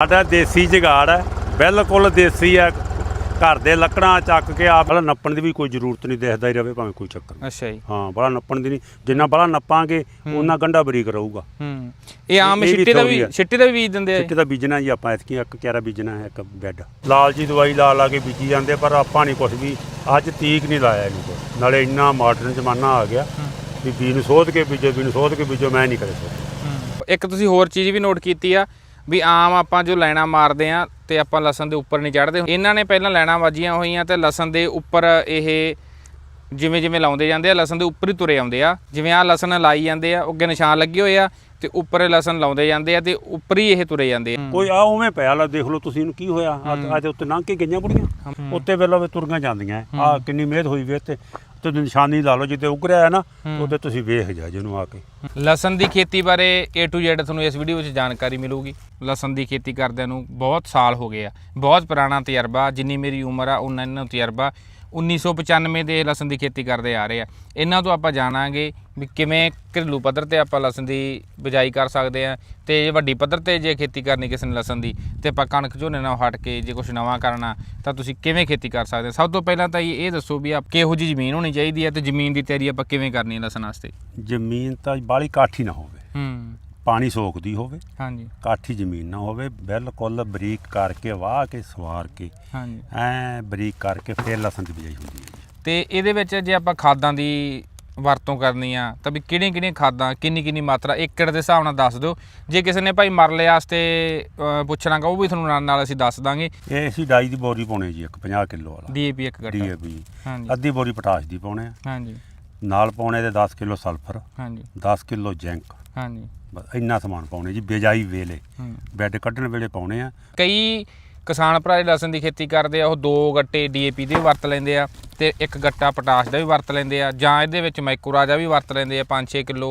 ਸਾਡਾ ਦੇਸੀ ਜਗਾੜ ਹੈ ਬਿਲਕੁਲ ਦੇਸੀ ਹੈ। ਘਰ ਦੇ ਲੱਕੜਾਂ ਚੱਕ ਕੇ ਆਪ ਬੜਾ ਨੱਪਣ ਦੀ ਵੀ ਕੋਈ ਜ਼ਰੂਰਤ ਨਹੀਂ ਦਿਖਦਾ ਹੀ ਰਵੇ ਭਾਵੇਂ ਕੋਈ ਚੱਕਰ ਨਹੀਂ। ਅੱਛਾ ਜੀ। ਹਾਂ ਬੜਾ ਨੱਪਣ ਦੀ ਨਹੀਂ ਜਿੰਨਾ ਬੜਾ ਨੱਪਾਂਗੇ ਉਹਨਾਂ ਗੰਡਾ ਬਰੀਕ ਰਹੂਗਾ। ਹੂੰ। ਇਹ ਆਮ ਇਹ ਵੀ ਛਿੱਟੇ ਦਾ ਵੀ ਆ। ਛਿੱਟੇ ਦਾ ਵੀ ਬੀਜ ਦਿੰਦੇ ਆ ਚਿੱਟੇ ਦਾ ਬੀਜਣਾ ਜੀ ਆਪਾਂ ਐਤਕੀ ਇੱਕ ਕਿਆਰਾ ਬੀਜਣਾ ਹੈ ਇੱਕ ਬੈੱਡ। ਲਾਲ ਜੀ ਦਵਾਈ ਲਾ ਲਾ ਕੇ ਬੀਜੀ ਜਾਂਦੇ ਪਰ ਆਪਾਂ ਨਹੀਂ ਕੁਝ ਵੀ ਅੱਜ ਤੀਕ ਨਹੀਂ ਲਾਇਆ ਇਹਨੂੰ ਕੁਛ। ਨਾਲੇ ਇੰਨਾ ਮਾਡਰਨ ਜ਼ਮਾਨਾ ਆ ਗਿਆ ਵੀ ਬੀ ਨੂੰ ਸੋਧ ਕੇ ਬੀਜੋ ਬੀ ਨੂੰ ਸੋਧ ਕੇ ਬੀਜੋ ਮੈਂ ਨਹੀਂ ਕਰੇ ਸੋਧ ਇੱਕ ਤੁਸੀਂ ਹੋਰ ਚੀਜ਼ ਵੀ ਨੋਟ ਕੀਤੀ ਆ ਵੀ ਆਮ ਆਪਾਂ ਜੋ ਲੈਣਾ ਮਾਰਦੇ ਆ ਤੇ ਆਪਾਂ ਲਸਣ ਦੇ ਉੱਪਰ ਨਹੀਂ ਚੜਦੇ ਇਹਨਾਂ ਨੇ ਪਹਿਲਾਂ ਲੈਣਾ ਵੱਜੀਆਂ ਹੋਈਆਂ ਤੇ ਲਸਣ ਦੇ ਉੱਪਰ ਇਹ ਜਿਵੇਂ ਜਿਵੇਂ ਲਾਉਂਦੇ ਜਾਂਦੇ ਆ ਲਸਣ ਦੇ ਉੱਪਰ ਹੀ ਤੁਰੇ ਆਉਂਦੇ ਆ। ਜਿਵੇਂ ਆ ਲਸਣ ਲਾਈ ਜਾਂਦੇ ਆ ਅੱਗੇ ਨਿਸ਼ਾਨ ਲੱਗੇ ਹੋਏ ਆ ਤੇ ਉੱਪਰ ਲਸਣ ਲਾਉਂਦੇ ਜਾਂਦੇ ਆ ਤੇ ਉੱਪਰ ਹੀ ਇਹ ਤੁਰੇ ਜਾਂਦੇ ਆ। ਕੋਈ ਆ ਉਵੇਂ ਪਿਆ ਲਾ ਦੇਖ ਲਓ ਤੁਸੀਂ ਇਹਨੂੰ ਕੀ ਹੋਇਆ। ਅੱਜ- ਅੱਜ ਉੱਤੇ ਲੰਘ ਕੇ ਗਈਆਂ ਬੁੜੀਆਂ। ਉੱਤੇ ਵੇਲੇ ਵੇ ਤੁਰੀਆਂ ਜਾਂਦੀਆਂ। ਆ ਕਿੰਨੀ ਮਿਹਨਤ ਹੋਈ ਵੇ ਤੇ ਤੇ ਨਿਸ਼ਾਨੀ ਲਾ ਲਓ ਜਿੱਤੇ ਉਗਰਿਆ ਹੈ ਨਾ ਉਹਦੇ ਤੁਸੀਂ ਵੇਖ ਜਾ ਜਿਹਨੂੰ ਆ ਕੇ। ਲਸਣ ਦੀ ਖੇਤੀ ਬਾਰੇ A to Z ਤੁਹਾਨੂੰ ਇਸ ਵੀਡੀਓ ਵਿੱਚ ਜਾਣਕਾਰੀ ਮਿਲੂਗੀ। ਲਸਣ ਦੀ ਖੇਤੀ ਕਰਦਿਆਂ ਨੂੰ ਬਹੁਤ ਸਾਲ ਹੋ ਗਏ ਆ। ਬਹੁਤ ਪੁਰਾਣਾ ਤਜਰਬਾ ਜਿੰਨੀ ਮੇਰੀ ਉਮਰ ਆ ਉਹਨਾਂ ਇਹਨਾਂ ਨੂੰ ਤਜਰਬਾ। 1995 ਦੇ ਲਸਣ ਦੀ ਖੇਤੀ ਕਰਦੇ ਆ ਰਹੇ ਆ। ਇਹਨਾਂ ਤੋਂ ਆਪਾਂ ਜਾਣਾਂਗੇ ਵੀ ਕਿਵੇਂ ਘਰੇਲੂ ਪੱਧਰ ਤੇ ਆਪਾਂ ਲਸਣ ਦੀ ਬਿਜਾਈ ਕਰ ਸਕਦੇ ਆ ਤੇ ਜੇ ਵੱਡੀ ਪੱਧਰ ਤੇ ਜੇ ਖੇਤੀ ਕਰਨੀ ਕਿਸੇ ਨੇ ਲਸਣ ਦੀ ਤੇ ਆਪਾਂ ਕਣਕ ਝੋਨੇ ਨਾਲ ਹਟ ਕੇ ਜੇ ਕੁਝ ਨਵਾਂ ਕਰਨਾ ਤਾਂ ਤੁਸੀਂ ਕਿਵੇਂ ਖੇਤੀ ਕਰ ਸਕਦੇ ਸਭ ਤੋਂ ਪਹਿਲਾਂ ਤਾਂ ਇਹ ਦੱਸੋ ਵੀ ਆਪ ਕਿਹੋ ਜਿਹੀ ਜ਼ਮੀਨ ਹੋਣੀ ਚਾਹੀਦੀ ਹੈ ਤੇ ਜ਼ਮੀਨ ਦੀ ਤਿਆਰੀ ਆਪਾਂ ਕਿਵੇਂ ਕਰਨੀ ਹੈ ਲਸਣ ਵਾਸਤੇ? ਜ਼ਮੀਨ ਤਾਂ ਬਾਲੀ ਕਾਠੀ ਨਾ ਹੋਵੇ। ਹੂੰ। ਪਾਣੀ ਸੋਖਦੀ ਹੋਵੇ ਹਾਂਜੀ। ਕਾਠੀ ਜ਼ਮੀਨ ਨਾ ਹੋਵੇ ਬਿਲਕੁਲ ਬਰੀਕ ਕਰਕੇ ਵਾਹ ਕੇ ਸਵਾਰ ਕੇ ਹਾਂਜੀ। ਐ ਬਰੀਕ ਕਰਕੇ ਫੇਰ ਲਸਣ ਦੀ ਬਿਜਾਈ ਹੁੰਦੀ ਹੈ ਜੀ। ਤੇ ਇਹਦੇ ਵਿੱਚ ਜੇ ਆਪਾਂ ਖਾਦਾਂ ਦੀ ਵਰਤੋਂ ਕਰਨੀ ਆ ਤਾਂ ਵੀ ਕਿਹੜੀਆਂ ਕਿਹੜੀਆਂ ਖਾਦਾਂ ਕਿੰਨੀ ਕਿੰਨੀ ਮਾਤਰਾ ਏਕੜ ਦੇ ਹਿਸਾਬ ਨਾਲ ਦੱਸ ਦਿਓ। ਜੇ ਕਿਸੇ ਨੇ ਭਾਈ ਮਰਲੇ ਵਾਸਤੇ ਅਹ, ਪੁੱਛਣਾਗਾ ਉਹ ਵੀ ਤੁਹਾਨੂੰ ਨਾਲ ਨਾਲ ਅਸੀਂ ਦੱਸ ਦਾਂਗੇ। ਇਹ ਅਸੀਂ ਡਾਈ ਦੀ ਬੋਰੀ ਪਾਉਣੇ ਜੀ ਇੱਕ 50 ਕਿਲੋ ਵਾਲਾ। ਡੀਏਪੀ ਇੱਕ ਗੱਟਾ ਡੀਏਪੀ। ਹਾਂਜੀ। ਅੱਧੀ ਬੋਰੀ ਪਟਾਸ਼ ਦੀ ਪਾਉਣੇ ਆ ਹਾਂਜੀ। ਨਾਲ ਪਾਉਣੇ ਦੇ 10 ਕਿਲੋ ਸਲਫਰ। ਹਾਂਜੀ। 10 ਕਿਲੋ ਜ਼ਿੰਕ। ਹਾਂਜੀ। ਬਸ ਇੰਨਾ ਸਮਾਨ ਪਾਉਣੇ ਜੀ ਬਿਜਾਈ ਵੇਲੇ। ਹੂੰ। ਬੈੱਡ ਕੱਢਣ ਵੇਲੇ ਪਾਉਣੇ ਆ। ਕਈ ਕਿਸਾਨ ਭਰਾ ਜਿਹੜੇ ਲਸਣ ਦੀ ਖੇਤੀ ਕਰਦੇ ਆ ਉਹ ਦੋ ਗੱਟੇ ਡੀਏਪੀ ਦੇ ਵਰਤ ਲੈਂਦੇ ਆ ਤੇ ਇੱਕ ਗੱਟਾ ਪੋਟਾਸ਼ ਦਾ ਵੀ ਵਰਤ ਲੈਂਦੇ ਆ ਜਾਂ ਇਹਦੇ ਵਿੱਚ ਮਾਈਕੋਰਾਜਾ ਵੀ ਵਰਤ ਲੈਂਦੇ ਆ 5-6 ਕਿਲੋ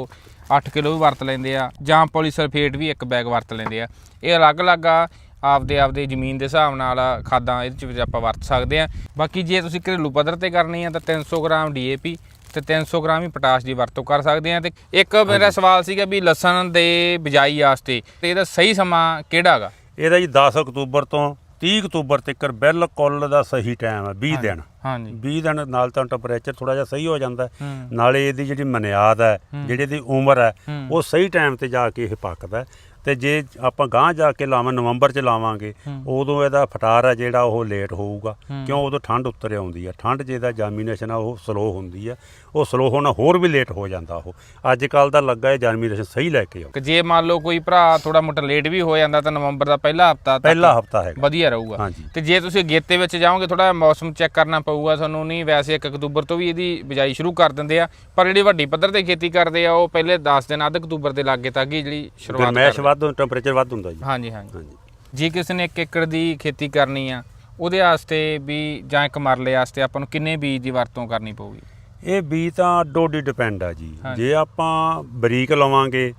8 ਕਿਲੋ ਵੀ ਵਰਤ ਲੈਂਦੇ ਆ ਜਾਂ ਪੋਲੀਸਲਫੇਟ ਵੀ ਇੱਕ ਬੈਗ ਵਰਤ ਲੈਂਦੇ ਆ। ਇਹ ਅਲੱਗ-ਅਲੱਗ ਆ ਆਪਦੇ ਆਪਦੇ ਜ਼ਮੀਨ ਦੇ ਹਿਸਾਬ ਨਾਲ ਖਾਦਾਂ ਇਹਦੇ ਚ ਵੀ ਆਪਾਂ ਵਰਤ ਸਕਦੇ ਆ। ਬਾਕੀ ਜੇ ਤੁਸੀਂ ਘਰੇਲੂ ਪੱਧਰ ਤੇ ਕਰਨੀ ਆ ਤਾਂ 300 ਗ੍ਰਾਮ ਡੀਏਪੀ ਤੇ 300 ਗ੍ਰਾਮ ਹੀ ਪੋਟਾਸ਼ ਦੀ ਵਰਤੋਂ ਕਰ ਸਕਦੇ ਆ ਤੇ ਇੱਕ ਮੇਰਾ ਸਵਾਲ ਸੀਗਾ ਵੀ ਲਸਣ ਦੇ ਬਿਜਾਈ ਵਾਸਤੇ ਤੇ ਇਹਦਾ ਸਹੀ ਸਮਾਂ ਕਿਹੜਾ ਹੈਗਾ? ਇਹਦਾ ਜੀ 10 ਅਕਤੂਬਰ ਤੋਂ 30 ਅਕਤੂਬਰ ਤੱਕ ਬਿਲਕੁਲ ਦਾ ਸਹੀ ਟਾਈਮ ਹੈ 20 ਦਿਨ। ਹਾਂਜੀ। 20 ਦਿਨ ਨਾਲ ਤਾਂ ਟੈਂਪਰੇਚਰ ਥੋੜਾ ਜਿਹਾ ਸਹੀ ਹੋ ਜਾਂਦਾ ਨਾਲੇ ਇਹਦੀ ਜਿਹੜੀ ਮਨਿਆਦ ਹੈ ਜਿਹੜੀ ਇਹਦੀ ਉਮਰ ਹੈ। ਉਹ ਸਹੀ ਟਾਈਮ ਤੇ ਜਾ ਕੇ ਇਹ ਪੱਕਦਾ। ਤੇ ਜੇ ਆਪਾਂ ਗਾਂਹ ਜਾ ਕੇ ਲਾਵਾਂ ਨਵੰਬਰ ਚ ਲਾਵਾਂਗੇ। ਉਦੋਂ ਇਹਦਾ ਫਟਾਰ ਹੈ ਜਿਹੜਾ ਉਹ ਲੇਟ ਹੋਊਗਾ। ਕਿਉਂ ਉਦੋਂ ਠੰਡ ਉੱਤਰ ਆਉਂਦੀ ਹੈ ਠੰਡ ਜਿਹਦਾ ਜਰਮੀਨੇਸ਼ਨ ਆ ਉਹ ਸਲੋ ਹੁੰਦੀ ਹੈ ਉਹ ਸਲੋ ਹੋਣਾ ਹੋਰ ਵੀ ਲੇਟ ਹੋ ਜਾਂਦਾ ਉਹ। ਅੱਜ ਕੱਲ ਦਾ ਲੱਗਾ ਇਹ ਜਰਮੀਨੇਸ਼ਨ ਸਹੀ ਲੈ ਕੇ ਆਓ। ਕਿ ਜੇ ਮੰਨ ਲਓ ਕੋਈ ਭਰਾ ਥੋੜਾ ਮੋਟਾ ਲੇਟ ਵੀ ਹੋ ਜਾਂਦਾ ਤਾਂ ਨਵੰਬਰ ਦਾ ਪਹਿਲਾ ਹਫਤਾ ਪਹਿਲਾ ਹਫਤਾ ਹੈਗਾ। ਵਧੀਆ ਰਹੂਗਾ। ਹਾਂਜੀ। ਤੇ ਜੇ ਤੁਸੀਂ ਅਗੇਤੇ ਵਿੱਚ ਜਾਓਗੇ ਥੋੜਾ ਮੌਸਮ ਚੈੱਕ ਕਰਨਾ ਪਊਗਾ ਤੁਹਾਨੂੰ ਨਹੀਂ ਵੈਸੇ 1 ਅਕਤੂਬਰ ਤੋਂ ਵੀ ਇਹਦੀ ਬਿਜਾਈ ਸ਼ੁਰੂ ਕਰ ਦਿੰਦੇ ਆ ਪਰ ਜਿਹੜੀ ਵੱਡੀ ਪੱਧਰ ਤੇ ਖੇਤੀ ਕਰਦੇ ਆ ਉਹ ਪਹਿਲੇ 10 ਦਿਨ ਅੱਧ ਅਕਤੂਬਰ ਦੇ ਲਾਗੇ ਤੱਕ ਹੀ ਜਿਹੜੀ ਸ਼ੁਰੂਆਤ ਗਰਮੈਸ਼ ਵੱਧ ਟੈਂਪਰੇਚਰ ਵੱਧ ਹੁੰਦਾ ਜੀ। ਹਾਂਜੀ ਹਾਂਜੀ। ਹਾਂਜੀ। ਜੇ ਕਿਸੇ ਨੇ 1 ਏਕੜ ਦੀ ਖੇਤੀ ਕਰਨੀ ਆ ਉਹਦੇ ਵਾਸਤੇ ਵੀ ਜਾਂ ਇੱਕ ਮਰਲੇ ਵਾਸਤੇ ਆਪਾਂ ਨੂੰ ਕਿੰਨੇ ਬੀਜ ਦੀ ਵਰਤੋਂ ਕਰਨੀ ਪਊਗੀ? ਇਹ ਬੀ ਤਾਂ ਅੱਡੀ ਡਿਪੈਂਡ ਆ ਜੀ। ਹਾਂਜੀ। ਜੇ ਆਪਾਂ ਬਰੀਕ ਲਵਾਂਗੇ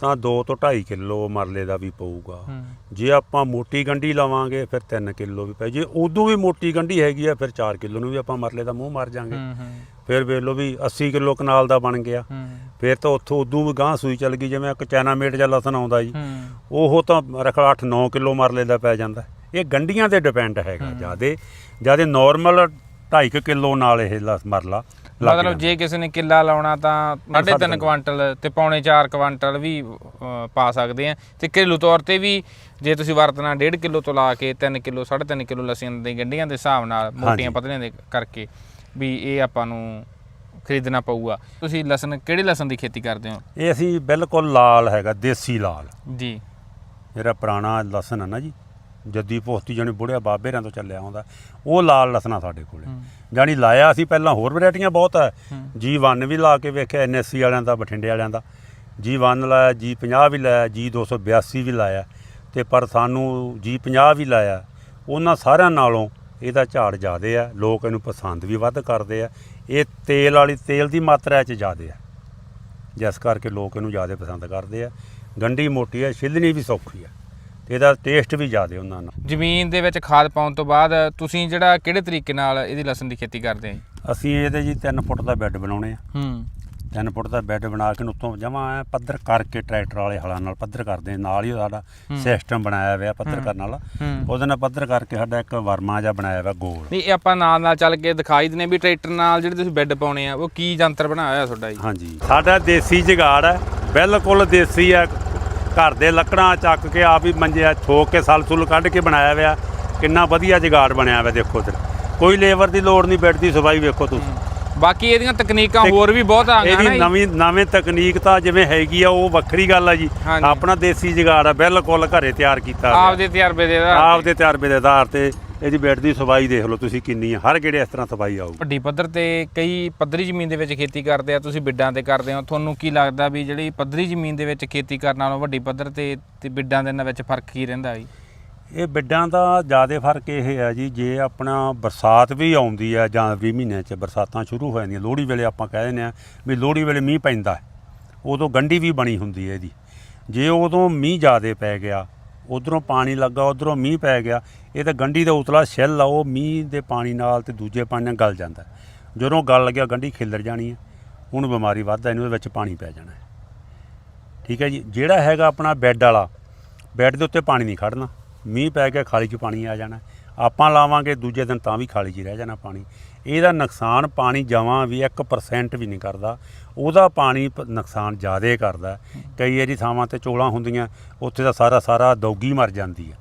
ਤਾਂ 2 ਤੋਂ 2.5 ਕਿਲੋ ਮਰਲੇ ਦਾ ਵੀ ਪਊਗਾ। ਹੂੰ। ਜੇ ਆਪਾਂ ਮੋਟੀ ਗੰਢੀ ਲਵਾਂਗੇ ਫਿਰ 3 ਕਿਲੋ ਵੀ ਪੈ ਜੇ ਉਦੋਂ ਵੀ ਮੋਟੀ ਗੰਢੀ ਹੈਗੀ ਆ ਫਿਰ 4 ਕਿਲੋ ਨੂੰ ਵੀ ਆਪਾਂ ਮਰਲੇ ਦਾ ਮੂੰਹ ਮਾਰ ਜਾਾਂਗੇ। ਹੂੰ ਹੂੰ। ਫਿਰ ਵੇਖ ਲਓ ਵੀ 80 ਕਿਲੋ ਕਨਾਲ ਦਾ ਬਣ ਗਿਆ। ਹੂੰ। ਫਿਰ ਤਾਂ ਉੱਥੋਂ ਉਦੋਂ ਵੀ ਗਾਂ ਸੂਈ ਚੱਲ ਗਈ ਜਿਵੇਂ ਇੱਕ ਚਾਈਨਾ ਮੇਟ ਜਾਂ ਲਸਣ ਆਉਂਦਾ ਜੀ। ਹੂੰ। ਉਹ ਤਾਂ ਰਖੜਾ 8-9 ਕਿਲੋ ਮਰਲੇ ਦਾ ਪੈ ਜਾਂਦਾ। ਇਹ ਗੰਢੀਆਂ ਤੇ ਡਿਪੈਂਡ ਹੈਗਾ। ਜਿਆਦੇ ਜਿਆਦੇ ਨਾਰਮਲ 2.5 ਕਿਲੋ ਨਾਲ ਇਹ ਲਸ ਮਰਲਾ। ਮਤਲਬ। ਜੇ ਕਿਸੇ ਨੇ ਕਿੱਲਾ ਲਾਉਣਾ ਤਾਂ 3.5 ਕੁਆਂਟਲ ਤੇ ਪੌਣੇ 4 ਕੁਆਂਟਲ ਵੀ ਪਾ ਸਕਦੇ ਆ। ਤੇ ਘਰੇਲੂ ਤੌਰ ਤੇ ਵੀ ਜੇ ਤੁਸੀਂ ਵਰਤਣਾ 1.5 ਕਿਲੋ ਤੋਂ ਲਾ ਕੇ 3 ਕਿਲੋ 3.5 ਕਿਲੋ ਲਸਣ ਦੀ ਗੰਢੀਆਂ ਦੇ ਹਿਸਾਬ ਨਾਲ ਮੋਟੀਆਂ ਪਤਲੀਆਂ ਦੇ ਕਰਕੇ ਵੀ ਇਹ ਆਪਾਂ ਨੂੰ ਖਰੀਦਣਾ ਪਊਗਾ। ਤੁਸੀਂ ਲਸਣ ਕਿਹੜੇ ਲਸਣ ਦੀ ਖੇਤੀ ਕਰਦੇ ਹੋ? ਇਹ ਅਸੀਂ ਬਿਲਕੁਲ ਲਾਲ ਹੈਗਾ ਦੇਸੀ ਲਾਲ। ਜੀ। ਜਿਹੜਾ ਪੁਰਾਣਾ ਲਸਣ ਹੈ ਨਾ ਜੀ ਜੱਦੀ ਪੋਸਤੀ ਜਾਨੀ ਬੁੜਿਆ ਬਾਬੇਰਾਂ ਤੋਂ ਚੱਲਿਆ ਆਉਂਦਾ। ਉਹ ਲਾਲ ਲਸਣਾ ਸਾਡੇ ਕੋਲੇ। ਹੂੰ। ਜਾਨੀ ਲਾਇਆ ਅਸੀਂ ਪਹਿਲਾਂ ਹੋਰ ਵੈਰਾਈਟੀਆਂ ਬਹੁਤ ਹੈ ਜੀ 1 ਵੀ ਲਾ ਕੇ ਵੇਖਿਆ ਐਨਐਸਸੀ ਵਾਲਿਆਂ ਦਾ, ਬਠਿੰਡੇ ਵਾਲਿਆਂ ਦਾ। ਜੀ 1 ਲਾਇਆ ਜੀ 50 ਵੀ ਲਾਇਆ ਜੀ 282 ਵੀ ਲਾਇਆ। ਤੇ ਪਰ ਸਾਨੂੰ ਜੀ 50 ਵੀ ਲਾਇਆ। ਉਹਨਾਂ ਸਾਰਿਆਂ ਨਾਲੋਂ ਇਹਦਾ ਝਾੜ ਜ਼ਿਆਦੇ ਆ। ਲੋਕ ਇਹਨੂੰ ਪਸੰਦ ਵੀ ਵੱਧ ਕਰਦੇ ਆ। ਇਹ ਤੇਲ ਵਾਲੀ, ਤੇਲ ਦੀ ਮਾਤਰਾ 'ਚ ਜ਼ਿਆਦੇ ਆ। ਜਿਸ ਕਰਕੇ ਲੋਕ ਇਹਨੂੰ ਜ਼ਿਆਦਾ ਪਸੰਦ ਕਰਦੇ ਆ। ਗੰਢੀ ਮੋਟੀ ਹੈ ਛਿੱਲਣੀ ਵੀ ਸੌਖੀ ਆ। ਇਹਦਾ ਟੇਸਟ ਵੀ ਜ਼ਿਆਦਾ ਉਹਨਾਂ ਨਾਲ। ਜ਼ਮੀਨ ਦੇ ਵਿੱਚ ਖਾਦ ਪਾਉਣ ਤੋਂ ਬਾਅਦ ਤੁਸੀਂ ਜਿਹੜਾ ਕਿਹੜੇ ਤਰੀਕੇ ਨਾਲ ਇਹਦੀ ਲਸਣ ਦੀ ਖੇਤੀ ਕਰਦੇ ਆ ਜੀ? ਅਸੀਂ ਇਹਦੇ ਜੀ 3 ਫੁੱਟ ਦਾ ਬੈੱਡ ਬਣਾਉਣੇ ਆ। ਹੂੰ। 3 ਫੁੱਟ ਦਾ ਬੈੱਡ ਬਣਾ ਕੇ ਉੱਤੋਂ ਜਮਾ ਪੱਧਰ ਕਰਕੇ ਟਰੈਕਟਰ ਵਾਲੇ ਹਲਾਂ ਨਾਲ ਪੱਧਰ ਕਰਦੇ ਆ। ਨਾਲ ਹੀ ਸਾਡਾ ਸਿਸਟਮ ਬਣਾਇਆ ਹੋਇਆ ਪੱਧਰ ਕਰਨ ਵਾਲਾ। ਉਹਦੇ ਨਾਲ ਪੱਧਰ ਕਰਕੇ ਸਾਡਾ ਇੱਕ ਵਰਮਾ ਜਿਹਾ ਬਣਾਇਆ ਹੋਇਆ ਗੋਲ। ਨਹੀਂ ਇਹ ਆਪਾਂ ਨਾਲ ਨਾਲ ਚੱਲ ਕੇ ਦਿਖਾਈ ਦਿੰਨੇ ਵੀ ਟਰੈਕਟਰ ਨਾਲ ਜਿਹੜੇ ਤੁਸੀਂ ਬੈੱਡ ਪਾਉਣੇ ਆ ਉਹ ਕੀ ਯੰਤਰ ਬਣਾਇਆ ਹੋਇਆ ਤੁਹਾਡਾ ਜੀ? ਹਾਂਜੀ। ਸਾਡਾ ਦੇਸੀ ਜੁਗਾੜ ਹੈ। ਬਿਲਕੁਲ ਦੇਸੀ ਹੈ। ਘਰ ਦੇ ਲੱਕੜਾਂ ਚੱਕ ਕੇ ਆਪ ਹੀ ਮੰਜਿਆ ਠੋਕ ਕੇ ਸਲ ਸੁਲ ਕੱਢ ਕੇ ਬਣਾਇਆ ਹੋਇਆ ਕਿੰਨਾ ਵਧੀਆ ਜੁਗਾੜ ਬਣਿਆ ਹੋਇਆ ਦੇਖੋ ਤੇ ਕੋਈ ਲੇਬਰ ਦੀ ਲੋੜ ਨਹੀਂ ਬੈੱਡ ਦੀ ਸਫ਼ਾਈ ਵੇਖੋ ਤੁਸੀਂ ਬਾਕੀ ਇਹਦੀਆਂ ਤਕਨੀਕਾਂ ਹੋਰ ਵੀ ਬਹੁਤ ਆ ਗਈਆਂ ਨਾ ਇਹਦੀ। ਨਵੀਂ ਨਵੇਂ ਤਕਨੀਕ ਤਾਂ ਜਿਵੇਂ ਹੈਗੀ ਆ ਉਹ ਵੱਖਰੀ ਗੱਲ ਆ ਜੀ। ਆਪਣਾ ਦੇਸੀ ਜੁਗਾੜ ਆ ਬਿਲਕੁਲ ਘਰੇ ਤਿਆਰ ਕੀਤਾ ਹੋਇਆ। ਆਪਦੇ ਤਜਰਬੇ ਦੇ ਆਧਾਰ ਆਪ। ਦੇ ਤਜਰਬੇ ਦੇ ਆਧਾਰ ਤੇ ਇਹਦੀ ਬੈੱਡ ਦੀ ਸਫ਼ਾਈ ਦੇਖ ਲਓ ਤੁਸੀਂ ਕਿੰਨੀ ਆ ਹਰ ਗੇੜੇ ਇਸ ਤਰ੍ਹਾਂ ਸਫ਼ਾਈ ਆਊ ਵੱਡੀ ਪੱਧਰ ਤੇ ਕਈ ਪੱਧਰੀ ਜ਼ਮੀਨ ਦੇ ਵਿੱਚ ਖੇਤੀ ਕਰਦੇ ਆ ਤੁਸੀਂ ਬਿੱਡਾਂ ਤੇ ਕਰਦੇ ਹੋ ਤੁਹਾਨੂੰ ਕੀ ਲੱਗਦਾ ਵੀ ਜਿਹੜੀ ਪੱਧਰੀ ਜ਼ਮੀਨ ਦੇ ਵਿੱਚ ਖੇਤੀ ਕਰਨ ਨਾਲੋਂ ਵੱਡੀ ਪੱਧਰ ਤੇ ਤੇ ਬਿੱਡਾਂ ਦੇ ਇਹਨਾਂ ਵਿੱਚ ਫ਼ਰਕ ਕੀ ਰਹਿੰਦਾ ਜੀ ਇਹ ਬਿੱਡਾਂ ਦਾ ਜ਼ਿਆਦਾ ਫ਼ਰਕ ਇਹ ਹੈ ਜੀ ਜੇ ਆਪਣਾ ਬਰਸਾਤ ਵੀ ਆਉਂਦੀ ਹੈ ਜਾਂ 20 ਮਹੀਨਿਆਂ 'ਚ ਬਰਸਾਤਾਂ ਸ਼ੁਰੂ ਹੋ ਜਾਂਦੀਆਂ ਲੋਹੜੀ ਵੇਲੇ ਆਪਾਂ ਕਹਿ ਦਿੰਦੇ ਆ ਵੀ ਲੋਹੜੀ ਵੇਲੇ ਮੀਂਹ ਪੈਂਦਾ ਹੈ। ਉਦੋਂ ਗੰਢੀ ਵੀ ਬਣੀ ਹੁੰਦੀ ਹੈ ਇਹਦੀ ਜੇ ਉਦੋਂ ਮੀਂਹ ਜ਼ਿਆਦਾ ਪੈ ਗਿਆ ਉਧਰੋਂ ਪਾਣੀ ਲੱਗਾ, ਉਧਰੋਂ ਮੀਂਹ ਪੈ ਗਿਆ। ਇਹ ਤਾਂ ਗੰਢੀ ਦਾ ਉਤਲਾ ਛਿੱਲ ਆ, ਉਹ ਮੀਂਹ ਦੇ ਪਾਣੀ ਨਾਲ ਤੇ ਦੂਜੇ ਪਾਣੀ ਨਾਲ ਗਲ ਜਾਂਦਾ। ਜਦੋਂ ਗਲ ਲੱਗਿਆ, ਗੰਢੀ ਖਿਲਰ ਜਾਣੀ ਹੈ ਹੁਣ ਬਿਮਾਰੀ ਵੱਧਦਾ, ਇਹਨੂੰ ਉਹਦੇ ਵਿੱਚ ਪਾਣੀ ਪੈ ਜਾਣਾ। ਠੀਕ ਹੈ ਜੀ? ਜਿਹੜਾ ਹੈਗਾ ਆਪਣਾ ਬੈੱਡ ਵਾਲਾ, ਬੈੱਡ ਦੇ ਉੱਤੇ ਪਾਣੀ ਨਹੀਂ ਖੜਨਾ ਮੀਂਹ ਪੈ ਗਿਆ, ਖਾਲੀ 'ਚ ਪਾਣੀ ਆ ਜਾਣਾ। ਆਪਾਂ ਲਾਵਾਂਗੇ, ਦੂਜੇ ਦਿਨ ਤਾਂ ਵੀ ਖਾਲੀ 'ਚ ਰਹਿ ਜਾਣਾ ਪਾਣੀ। ਇਹਦਾ ਨੁਕਸਾਨ ਪਾਣੀ ਜਮਾਂ ਵੀ 1% ਵੀ ਨਹੀਂ ਕਰਦਾ। ਉਹਦਾ ਪਾਣੀ ਪ- ਨੁਕਸਾਨ ਜ਼ਿਆਦਾ ਕਰਦਾ। ਕਈ ਵਾਰੀ ਥਾਵਾਂ ਤੇ ਚੋਲਾਂ ਹੁੰਦੀਆਂ, ਉੱਥੇ ਦਾ ਸਾਰਾ ਸਾਰਾ ਦੌਗੀ ਮਰ ਜਾਂਦੀ ਆ।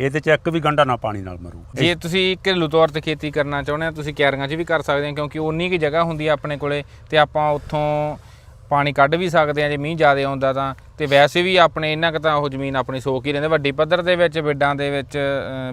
ਇਹਦੇ 'ਚ ਇੱਕ ਵੀ ਗੰਢਾ ਨਾ ਪਾਣੀ ਨਾਲ ਮਰੂ। ਜੇ ਤੁਸੀਂ ਘਰੇਲੂ ਤੌਰ ਤੇ ਖੇਤੀ ਕਰਨਾ ਚਾਹੁੰਦੇ ਆ, ਤੁਸੀਂ ਕਿਆਰੀਆਂ 'ਚ ਵੀ ਕਰ ਸਕਦੇ ਆ, ਕਿਉਂਕਿ ਉਨੀ ਕੀ ਜਗ੍ਹਾ ਹੁੰਦੀ ਆ ਆਪਣੇ ਕੋਲੇ ਤੇ ਆਪਾਂ ਉੱਥੋਂ ਪਾਣੀ ਕੱਢ ਵੀ ਸਕਦੇ ਆ ਜੇ ਮੀਂਹ ਜ਼ਿਆਦਾ ਆਉਂਦਾ ਤਾਂ। ਤੇ ਵੈਸੇ ਵੀ ਆਪਣੇ ਇੰਨਾ ਕੁ ਤਾਂ ਉਹ ਜ਼ਮੀਨ ਆਪਣੀ ਸੋਕ ਹੀ ਰਹਿੰਦੇ ਵੱਡੀ ਪੱਧਰ ਦੇ ਵਿੱਚ ਬਿੱਡਾਂ ਦੇ ਵਿੱਚ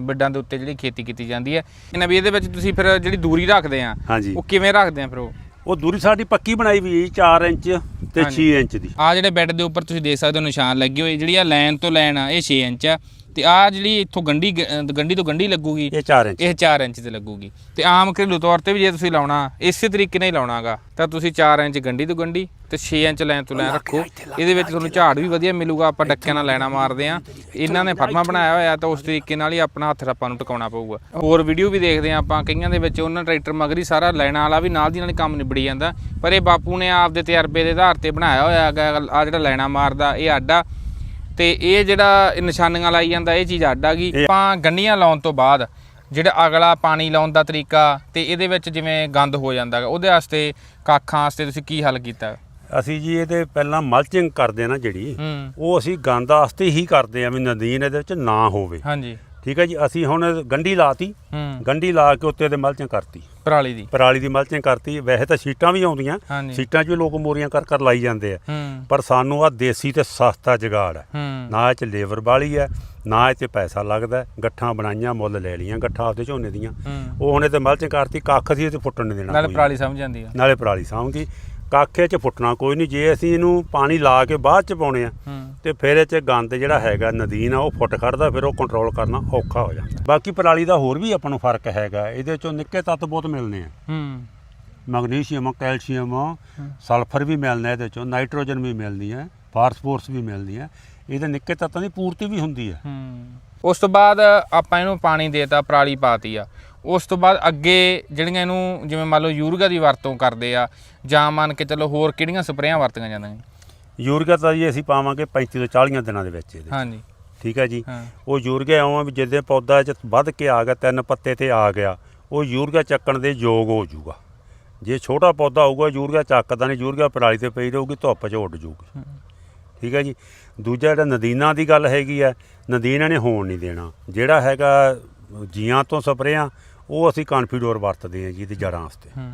ਬਿੱਡਾਂ ਦੇ ਉੱਤੇ ਜਿਹੜੀ ਖੇਤੀ ਕੀਤੀ ਜਾਂਦੀ ਹੈ। ਇਹਨਾਂ ਵੀ ਇਹਦੇ ਵਿੱਚ ਤੁਸੀਂ ਫਿਰ ਜਿਹੜੀ ਦੂਰੀ ਰੱਖਦੇ ਆ ਉਹ ਕਿਵੇਂ ਰੱਖਦੇ ਆ ਫਿਰ ਉਹ? ਉਹ ਦੂਰੀ ਸਾਡੀ ਪੱਕੀ ਬਣਾਈ ਵੀ 4 ਇੰਚ ਤੇ ਹਾਂਜੀ। 6 ਇੰਚ ਦੀ। ਆ ਜਿਹੜੇ ਬੈੱਡ ਦੇ ਉੱਪਰ ਤੁਸੀਂ ਦੇਖ ਸਕਦੇ ਹੋ ਨਿਸ਼ਾਨ ਲੱਗੇ ਹੋਏ ਜਿਹੜੀ ਆ ਲਾਈਨ ਤੋਂ ਲਾਈਨ ਆ ਇਹ 6 ਇੰਚ ਆ। ਤੇ ਆ ਜਿਹੜੀ ਇੱਥੋਂ ਗੰਢੀ ਗ- ਗੰਢੀ ਤੋਂ ਗੰਢੀ ਲੱਗੂਗੀ ਇਹ 4 ਇੰਚ। ਇਹ 4 ਇੰਚ ਤੇ ਲੱਗੂਗੀ। ਤੇ ਆਮ ਘਰੇਲੂ ਤੌਰ ਤੇ ਵੀ ਜੇ ਤੁਸੀਂ ਲਾਉਣਾ ਇਸੇ ਤਰੀਕੇ ਨਾਲ ਹੀ ਲਾਉਣਾਗਾ। ਤਾਂ ਤੁਸੀਂ 4 ਇੰਚ ਗੰਢੀ ਤੋਂ ਗੰਢੀ ਤੇ 6 ਇੰਚ ਲਾਈਨ ਤੋਂ ਲਾਈਨ ਰੱਖੋ। ਇਹਦੇ ਵਿੱਚ ਤੁਹਾਨੂੰ ਝਾੜ ਵੀ ਵਧੀਆ ਮਿਲੂਗਾ ਆਪਾਂ ਡੱਕਿਆਂ ਨਾਲ ਲੈਣਾ ਮਾਰਦੇ ਆ ਇਹਨਾਂ ਨੇ ਫਰਮਾ ਬਣਾਇਆ ਹੋਇਆ ਤਾਂ ਉਸ ਤਰੀਕੇ ਨਾਲ ਹੀ ਆਪਣਾ ਹੱਥ ਆਪਾਂ ਨੂੰ ਟਿਕਾਉਣਾ ਪਊਗਾ। ਹੋਰ ਵੀਡੀਓ ਵੀ ਦੇਖਦੇ ਆ ਆਪਾਂ ਕਈਆਂ ਦੇ ਵਿੱਚ ਉਹਨਾਂ ਟਰੈਕਟਰ ਮਗਰੀ ਸਾਰਾ ਲੈਣਾ ਵਾਲਾ ਵੀ ਨਾਲ ਦੀ ਨਾਲ ਹੀ ਕੰਮ ਨਿਬੜੀ ਜਾਂਦਾ। ਪਰ ਇਹ ਬਾਪੂ ਨੇ ਆਪਦੇ ਤਜਰਬੇ ਦੇ ਆਧਾਰ ਤੇ ਬਣਾਇਆ ਹੋਇਆ ਹੈਗਾ ਆ ਜਿਹੜਾ ਲੈਣਾ ਮਾਰਦਾ ਇਹ ਆਡਾ। ਤੇ ਇਹ ਜਿਹੜਾ ਇਹ ਨਿਸ਼ਾਨੀਆਂ ਲਾਈ ਜਾਂਦਾ ਇਹ ਚੀਜ਼ ਅੱਡ ਆ ਗਈ। ਆਪਾਂ ਗੰਢੀਆਂ ਲਾਉਣ ਤੋਂ ਬਾਅਦ ਜਿਹੜਾ ਅਗਲਾ ਪਾਣੀ ਲਾਉਣ ਦਾ ਤਰੀਕਾ ਤੇ ਇਹਦੇ ਵਿੱਚ ਜਿਵੇਂ ਗੰਦ ਹੋ ਜਾਂਦਾ ਗਾ, ਉਹਦੇ ਵਾਸਤੇ ਕਾਖਾਂ ਵਾਸਤੇ ਤੁਸੀਂ ਕੀ ਹੱਲ ਕੀਤਾ? ਅਸੀਂ ਜੀ ਇਹਦੇ ਪਹਿਲਾਂ ਮਲਚਿੰਗ ਕਰਦੇ ਨਾ ਜਿਹੜੀ ਹੂੰ। ਉਹ ਅਸੀਂ ਗੰਦ ਵਾਸਤੇ ਹੀ ਕਰਦੇ ਆ ਵੀ ਨਦੀਨ ਇਹਦੇ ਵਿੱਚ ਨਾ ਹੋਵੇ। ਹਾਂਜੀ। ਠੀਕ ਹੈ ਜੀ ਅਸੀਂ ਹੁਣ ਗੰਢੀ ਲਾਤੀ ਹੂੰ। ਗੰਢੀ ਲਾ ਕੇ ਉੱਤੇ ਤੇ ਮਲਚਿੰਗ ਕਰਤੀ। ਪਰਾਲੀ ਦੀ। ਪਰਾਲੀ ਦੀ ਮਲਚਿੰਗ ਕਰਤੀ ਵੈਸੇ ਤਾਂ ਸੀਟਾਂ ਵੀ ਆਉਂਦੀਆਂ ਹਾਂਜੀ। ਸੀਟਾਂ 'ਚ ਵੀ ਲੋਕ ਮੋਰੀਆਂ ਕਰ ਕਰ ਲਾਈ ਜਾਂਦੇ ਆ। ਹੂੰ। ਪਰ ਸਾਨੂੰ ਆ ਦੇਸੀ ਤੇ ਸਸਤਾ ਜੁਗਾੜ ਹੈ। ਹੂੰ। ਨਾ ਇਹ 'ਚ ਲੇਬਰ ਵਾਲੀ ਹੈ ਨਾ ਇਹ 'ਚ ਪੈਸਾ ਲੱਗਦਾ ਹੈ। ਗੱਠਾਂ ਬਣਾਈਆਂ ਮੁੱਲ ਲੈ ਲੀਆਂ ਗੱਠਾਂ ਆਪਦੇ ਝੋਨੇ ਦੀਆਂ। ਹੂੰ। ਉਹ ਹੁਣੇ ਤੇ ਮਲਚਿੰਗ ਕਰਤੀ ਕੱਖ ਸੀ ਇਹ 'ਚ ਫੁੱਟਣ ਨਹੀਂ ਦੇਣਾ ਨਾਲੇ ਕੋਈ। ਪਰਾਲੀ ਸਮਝ ਜਾਂਦੀ ਆ। ਨਾਲੇ ਪਰਾਲੀ ਸਾਂਭੀ ਕਾਖੇ 'ਚ ਫੁੱਟਣਾ ਕੋਈ ਨਹੀਂ ਜੇ ਅਸੀਂ ਇਹਨੂੰ ਪਾਣੀ ਲਾ ਕੇ ਬਾਅਦ 'ਚ ਪਾਉਣੇ ਆ ਤੇ ਫਿਰ ਇਹ 'ਚ ਗੰਦ ਜਿਹੜਾ ਹੈਗਾ ਨਦੀਨ ਆ ਉਹ ਫੁੱਟ ਖੜਦਾ ਫਿਰ ਉਹ ਕੰਟਰੋਲ ਕਰਨਾ ਔਖਾ ਹੋ ਜਾਂਦਾ। ਬਾਕੀ ਪਰਾਲੀ ਦਾ ਹੋਰ ਵੀ ਆਪਾਂ ਨੂੰ ਫ਼ਰਕ ਹੈਗਾ ਇਹਦੇ 'ਚੋਂ ਨਿੱਕੇ ਤੱਤ ਬਹੁਤ ਮਿਲਨੇ ਆ। ਹੂੰ। ਮੈਗਨੀਸ਼ੀਅਮ ਕੈਲਸ਼ੀਅਮ ਸਲਫਰ ਵੀ ਮਿਲਣਾ ਇਹਦੇ 'ਚੋਂ ਨਾਈਟ੍ਰੋਜਨ ਵੀ ਮਿਲਦੀ ਹੈ ਫਾਸਫੋਰਸ ਵੀ ਮਿਲਦੀ ਹੈ ਇਹਦੇ ਨਿੱਕੇ ਤੱਤਾਂ ਦੀ ਪੂਰਤੀ ਵੀ ਹੁੰਦੀ ਹੈ ਹੂੰ। ਉਸ ਤੋਂ ਬਾਅਦ ਆਪਾਂ ਇਹਨੂੰ ਪਾਣੀ ਦੇਤਾ ਪਰਾਲੀ ਪਾਤੀ ਆ। ਉਸ ਤੋਂ ਬਾਅਦ ਅੱਗੇ ਜਿਹੜੀਆਂ ਇਹਨੂੰ ਜਿਵੇਂ ਮੰਨ ਲਓ ਯੂਰੀਆ ਦੀ ਵਰਤੋਂ ਕਰਦੇ ਆ ਜਾਂ ਮੰਨ ਕੇ ਚੱਲੋ ਹੋਰ ਕਿਹੜੀਆਂ ਸਪਰੇਆਂ ਵਰਤੀਆਂ ਜਾਂਦੀਆਂ ਯੂਰੀਆ ਤਾਂ ਜੀ ਅਸੀਂ ਪਾਵਾਂਗੇ 35 ਤੋਂ 40 ਦਿਨਾਂ ਦੇ ਵਿੱਚ ਇਹਦੇ ਹਾਂਜੀ। ਠੀਕ ਹੈ ਜੀ। ਉਹ ਯੂਰੀਆ ਆਉਂ ਵੀ ਜਿੱਦੇ ਪੌਦਾ 'ਚ ਵੱਧ ਕੇ ਆ ਗਿਆ ਤਿੰਨ ਪੱਤੇ ਤੇ ਆ ਗਿਆ ਉਹ ਯੂਰੀਆ ਚੱਕਣ ਦੇ ਯੋਗ ਹੋ ਜਾਊਗਾ। ਜੇ ਛੋਟਾ ਪੌਦਾ ਹੋਊਗਾ ਯੂਰੀਆ ਚੱਕਦਾ ਨਹੀਂ ਯੂਰੀਆ ਪਰਾਲੀ ਤੇ ਪਈ ਰਹੂਗੀ ਧੁੱਪ 'ਚ ਉੱਡ ਜਾਊਗੀ। ਠੀਕ ਹੈ ਜੀ। ਦੂਜਾ ਜਿਹੜਾ ਨਦੀਨਾਂ ਦੀ ਗੱਲ ਹੈਗੀ ਹੈ ਨਦੀਨਾਂ ਨੇ ਹੋਣ ਨਹੀਂ ਦੇਣਾ। ਜਿਹੜਾ ਹੈਗਾ ਜੀਆਂ ਤੋਂ ਸਪਰੇਆਂ ਉਹ ਅਸੀਂ ਕਾਨਫੀਡੋਰ ਵਰਤਦੇ ਹਾਂ ਜੀ ਇਹਦੀ ਜੜਾਂ ਵਾਸਤੇ। ਹੂੰ।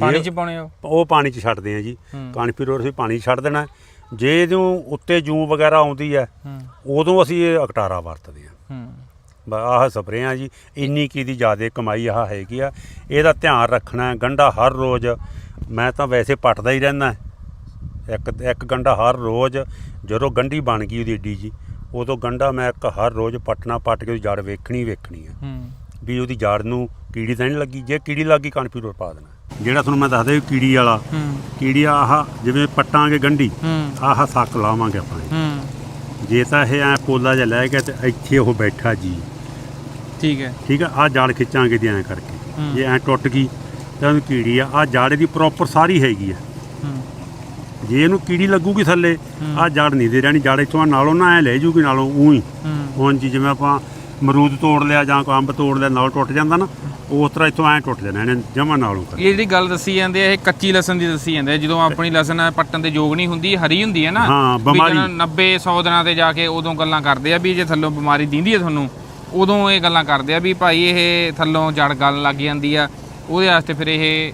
ਪਾਣੀ ਚ ਪਾਉਣੇ ਹੋ? ਉਹ ਪਾਣੀ 'ਚ ਛੱਡਦੇ ਹਾਂ ਜੀ। ਕਾਨਫੀਡੋਰ ਅਸੀਂ ਪਾਣੀ ਛੱਡ ਦੇਣਾ। ਜੇ ਇਹਨੂੰ ਉੱਤੇ ਜੂੰ ਵਗੈਰਾ ਆਉਂਦੀ ਹੈ ਉਦੋਂ ਅਸੀਂ ਇਹ ਅਕਟਾਰਾ ਵਰਤਦੇ ਹਾਂ। ਹੂੰ। ਆਹ ਸਪਰੇਆਂ ਜੀ ਇੰਨੀ ਕੀ ਦੀ ਜ਼ਿਆਦਾ ਕਮਾਈ ਆਹ ਹੈਗੀ ਆ। ਇਹਦਾ ਧਿਆਨ ਰੱਖਣਾ ਗੰਢਾ ਹਰ ਰੋਜ਼। ਮੈਂ ਤਾਂ ਵੈਸੇ ਪੱਟਦਾ ਹੀ ਰਹਿਣਾ ਇੱਕ ਇੱਕ ਗੰਢਾ ਹਰ ਰੋਜ਼ ਜਦੋਂ ਗੰਢੀ ਬਣ ਗਈ ਉਹਦੀ ਏਡੀ ਜੀ ਉਦੋਂ ਗੰਢਾ ਮੈਂ ਇੱਕ ਹਰ ਰੋਜ਼ ਪੱਟਣਾ ਪੱਟ ਕੇ ਉਹਦੀ ਜੜ ਵੇਖਣੀ ਵੇਖਣੀ ਹੂੰ। ਵੀ ਉਹਦੀ ਜੜ ਨੂੰ ਕੀੜੀ ਤਾਂ ਨਹੀਂ ਲੱਗੀ ਜੇ ਕੀੜੀ ਲੱਗੀ ਕਨਫਿਊਜ਼ਰ ਪਾ ਦੇਣਾ। ਜਿਹੜਾ ਤੁਹਾਨੂੰ ਮੈਂ ਦੱਸਦਾ ਵੀ ਕੀੜੀ ਵਾਲਾ ਹੂੰ। ਕੀੜੀ ਆਹ ਜਿਵੇਂ ਪੱਟਾਂਗੇ ਗੰਢੀ ਹੂੰ। ਆਹ ਸੱਕ ਲਾਵਾਂਗੇ ਆਪਾਂ ਇਹ। ਹੂੰ। ਜੇ ਤਾਂ ਇਹ ਐ ਪੋਲਾ ਜਿਹਾ ਲੈ ਗਿਆ ਤੇ ਇੱਥੇ ਉਹ ਬੈਠਾ ਜੀ। ਠੀਕ ਹੈ। ਠੀਕ ਆ ਆ ਜੜ ਖਿੱਚਾਂਗੇ ਦੀ ਐਂ ਕਰਕੇ। ਹੂੰ। ਜੇ ਐਂ ਟੁੱਟ ਗਈ ਤਾਂ ਕੀੜੀ ਆ ਆ ਜੜ ਦੀ ਪ੍ਰੋਪਰ ਸਾਰੀ ਹੈਗੀ ਆ। ਹੂੰ। ਜੇ ਇਹਨੂੰ ਕੀੜੀ ਲੱਗੂਗੀ ਥੱਲੇ ਆ ਜੜ ਨਹੀਂ ਦੇ ਰਹਿਣੀ ਜੜ ਇੱਥੋਂ ਆਹ ਨਾਲੋਂ ਨਾ ਐ ਲੈ ਜੂਗੀ ਨਾਲੋਂ ਉਹੀ ਹੂੰ। ਹੁਣ ਜਿਵੇਂ ਆਪਾਂ ਮਰੂਦ ਤੋੜ ਲਿਆ ਜਾਂ ਕੋਈ ਅੰਬ ਤੋੜ ਲਿਆ ਨਾਲ ਟੁੱਟ ਜਾਂਦਾ ਨਾ ਉਸ ਤਰ੍ਹਾਂ ਇੱਥੋਂ ਐ ਟੁੱਟ ਜਾਣਾ ਇਹਨੇ ਜਮਾ ਨਾਲੋਂ ਕਰ ਇਹ ਜਿਹੜੀ ਗੱਲ ਦੱਸੀ ਜਾਂਦੀ ਹੈ ਇਹ ਕੱਚੀ ਲਸਣ ਦੀ ਦੱਸੀ ਜਾਂਦੀ ਹੈ ਜਦੋਂ ਆਪਣੀ ਲਸਣ ਪੱਟਣ ਦੇ ਯੋਗ ਨਹੀਂ ਹੁੰਦੀ ਹਰੀ ਹੁੰਦੀ ਹੈ ਨਾ ਹਾਂ, ਵੀ ਬਿਮਾਰੀ। ਜਦੋਂ 90 100 ਦਿਨਾਂ ਤੇ ਜਾ ਕੇ ਉਦੋਂ ਗੱਲਾਂ ਕਰਦੇ ਆ ਵੀ ਜੇ ਥੱਲੋਂ ਬਿਮਾਰੀ ਦਿੰਦੀ ਹੈ ਤੁਹਾਨੂੰ ਉਦੋਂ ਇਹ ਗੱਲਾਂ ਕਰਦੇ ਆ ਵੀ ਭਾਈ ਇਹ ਥੱਲੋਂ ਜੜ ਗੱਲ ਲੱਗ ਜਾਂਦੀ ਆ ਉਹਦੇ ਵਾਸਤੇ ਫਿਰ ਇਹ